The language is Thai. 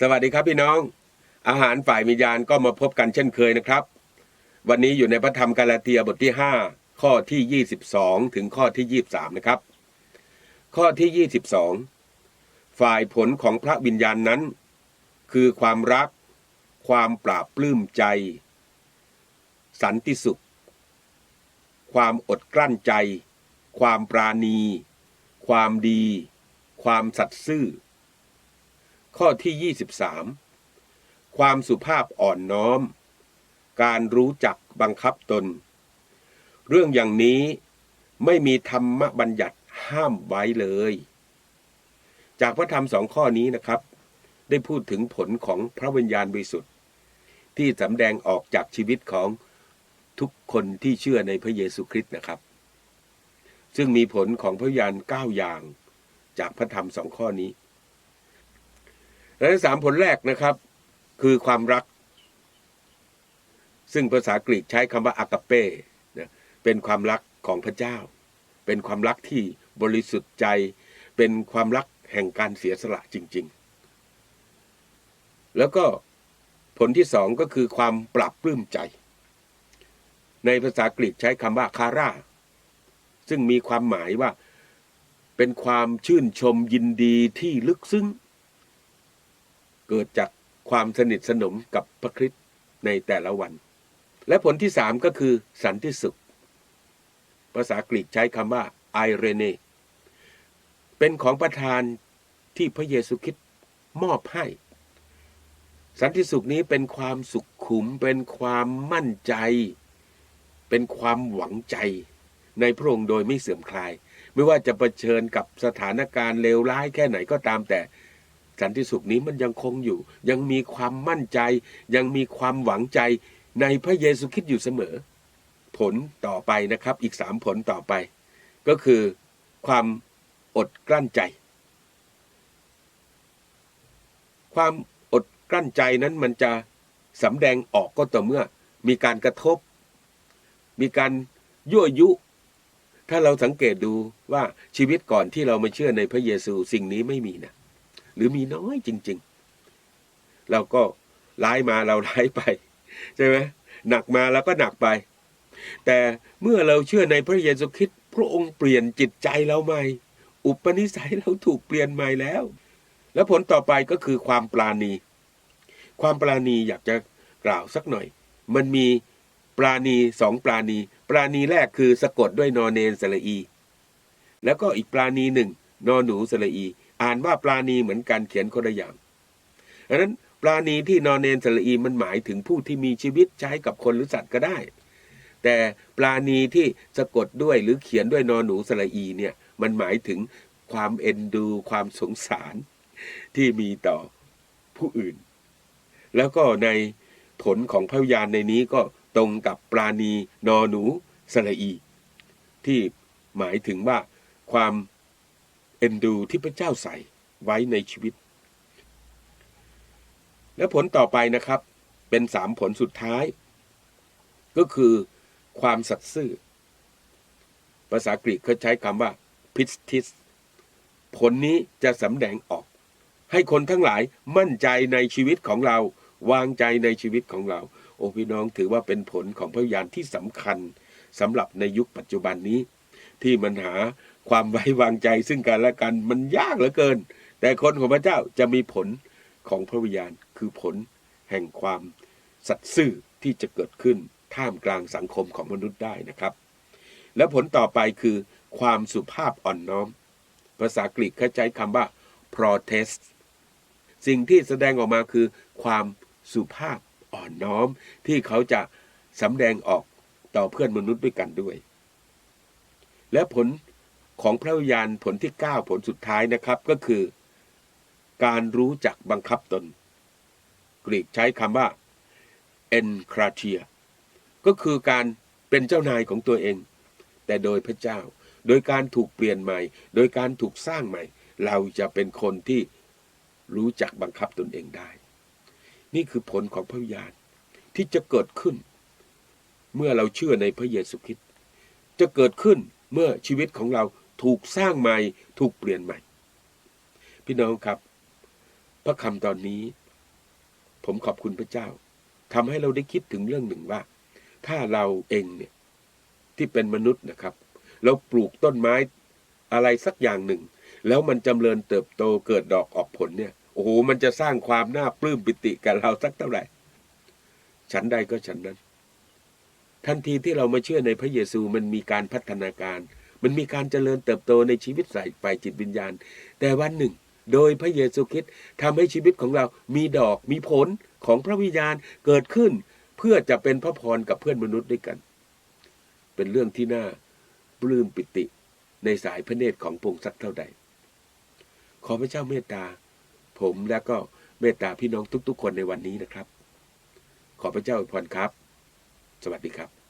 สวัสดีครับพี่น้อง อาหารฝ่ายวิญญาณก็มาพบกันเช่นเคยนะครับ วันนี้อยู่ในพระธรรมกาลาเทียบทที่ 5 ข้อที่ 22 ถึงข้อที่ 23 นะครับ ข้อที่ 22 ฝ่ายผลของพระวิญญาณนั้น คือความรัก ความปราบปลื้มใจ สันติสุข ความอดกลั้นใจ ความปราณี ความดี ความสัตย์ซื่อ ข้อที่ 23 ความสุภาพอ่อนน้อม การรู้จักบังคับตน เรื่องอย่างนี้ไม่มีธรรมบัญญัติห้ามไว้เลย จากพระธรรมสองข้อนี้นะครับ ได้พูดถึงผลของพระวิญญาณบริสุทธิ์ ที่สำแดงออกจากชีวิตของทุกคนที่เชื่อในพระเยซูคริสต์นะครับ ซึ่งมีผลของพระวิญญาณเก้าอย่างจากพระธรรมสองข้อนี้ และสามผลแรกนะครับ คือความรัก ซึ่งภาษากรีกใช้คำว่าอากาเป้เป็นความรักของพระเจ้า เป็นความรักที่บริสุทธิ์ใจ เป็นความรักแห่งการเสียสละจริง ๆ แล้วก็ผลที่สองก็คือความปรับปลื้มใจ ในภาษากรีกใช้คำว่าคาร่า ซึ่งมีความหมายว่าเป็นความชื่นชมยินดีที่ลึกซึ้ง เกิดจากความสนิทสนมกับพระคริสต์ในแต่ละวัน และผลที่สามก็คือสันติสุข ภาษากรีกใช้คำว่าไอเรเนเป็นของประทานที่พระเยซูคริสต์มอบให้ สันติสุขนี้เป็นความสุขขุม เป็นความมั่นใจ เป็นความหวังใจ ในพระองค์โดยไม่เสื่อมคลาย ไม่ว่าจะะเผชิญกับสถานการณ์เลวร้ายแค่ไหนก็ตามแต่ สันติสุขนี้มันยังคงอยู่ ยังมีความมั่นใจ ยังมีความหวังใจในพระเยซูคริสต์อยู่เสมอ ผลต่อไปนะครับอีกสามผลต่อไป ก็คือความอดกลั้นใจ ความอดกลั้นใจนั้นมันจะสำแดงออกก็ต่อเมื่อ มีการกระทบ มีการยั่วยุ ถ้าเราสังเกตดูว่าชีวิตก่อนที่เรามาเชื่อในพระเยซูสิ่งนี้ไม่มีนะ หรือมีน้อยจริง ๆ เราก็ร้ายมาเราร้ายไปใช่ไหมหนักมาแล้วก็หนักไป แต่เมื่อเราเชื่อในพระเยซูคริสต์พระองค์เปลี่ยนจิตใจเราใหม่ อุปนิสัยเราถูกเปลี่ยนใหม่แล้ว และผลต่อไปก็คือความปราณี ความปราณีอยากจะกล่าวสักหน่อย มันมีปราณีสองปราณี ปราณีแรกคือสะกดด้วยนอเนนสระอี แล้วก็อีกปราณีหนึ่งนอหนูสระอี อ่านว่าปราณีเหมือนกันเขียนคนละอย่างดังนั้นปราณีที่นอนเนนสระอีมันหมายถึงผู้ที่มีชีวิตใช้กับคนหรือสัตว์ก็ได้ แต่ปราณีที่สะกดด้วยหรือเขียนด้วยนอนหนูสระอีเนี่ยมันหมายถึงความเอ็นดูความสงสารที่มีต่อผู้อื่น แล้วก็ในผลของพระวิญญาณในนี้ก็ตรงกับปราณีนอหนูสระอี ที่หมายถึงว่าความ เอ็นดูที่พระเจ้าใส่ไว้ในชีวิต และผลต่อไปนะครับ เป็นสามผลสุดท้าย ก็คือความสัตย์ซื่อ ภาษากรีกเขาใช้คำว่า pistis ผลนี้จะสำแดงออก ให้คนทั้งหลายมั่นใจในชีวิตของเรา วางใจในชีวิตของเรา โอพี่น้องถือว่าเป็นผลของพระวิญญาณที่สำคัญสำหรับในยุคปัจจุบันนี้ ที่มันหาความไว้วางใจซึ่งกันและกันมันยากเหลือเกิน แต่คนของพระเจ้าจะมีผลของพระวิญญาณคือผลแห่งความสัตย์ซื่อที่จะเกิดขึ้นท่ามกลางสังคมของมนุษย์ได้นะครับ และผลต่อไปคือความสุภาพอ่อนน้อม ภาษากรีกเขาใช้คำว่า protest สิ่งที่แสดงออกมาคือความสุภาพอ่อนน้อมที่เขาจะสำแดงออกต่อเพื่อนมนุษย์ด้วยกันด้วย และผลของพระวิญญาณผลที่ 9 ผลสุดท้ายนะครับก็คือ การรู้จักบังคับตน กรีกใช้คำว่า enkratia ก็คือการเป็นเจ้านายของตัวเอง แต่โดยพระเจ้า โดยการถูกเปลี่ยนใหม่ โดยการถูกสร้างใหม่ เราจะเป็นคนที่รู้จักบังคับตนเองได้ นี่คือผลของพระวิญญาณที่จะเกิดขึ้น เมื่อเราเชื่อในพระเยซูคริสต์จะเกิดขึ้น เมื่อชีวิตของเราถูกสร้างใหม่ถูกเปลี่ยนใหม่ พี่น้องครับ พระคำตอนนี้ ผมขอบคุณพระเจ้าทำให้เราได้คิดถึงเรื่องหนึ่งว่า ถ้าเราเองเนี่ยที่เป็นมนุษย์นะครับ เราปลูกต้นไม้อะไรสักอย่างหนึ่ง แล้วมันจำเริญเติบโตเกิดดอกออกผลเนี่ยโอ้โหมันจะสร้างความน่าปลื้มปิติกับเราสักเท่าไหร่ฉันใดก็ฉันนั้น ทันทีที่เรามาเชื่อในพระเยซูมันมีการพัฒนาการ มันมีการเจริญเติบโตในชีวิตใส่ฝ่ายจิตวิญญาณ แต่วันหนึ่ง โดยพระเยซูคริสต์ทำให้ชีวิตของเรามีดอกมีผลของพระวิญญาณเกิดขึ้น เพื่อจะเป็นพระพรกับเพื่อนมนุษย์ด้วยกัน เป็นเรื่องที่น่าปลื้มปิติในสายพระเนตรของพระองค์สักเท่าใด ขอพระเจ้าเมตตา ผมและก็เมตตาพี่น้องทุก ๆ คนในวันนี้นะครับ ขอพระเจ้าอวยพรครับ สวัสดีครับ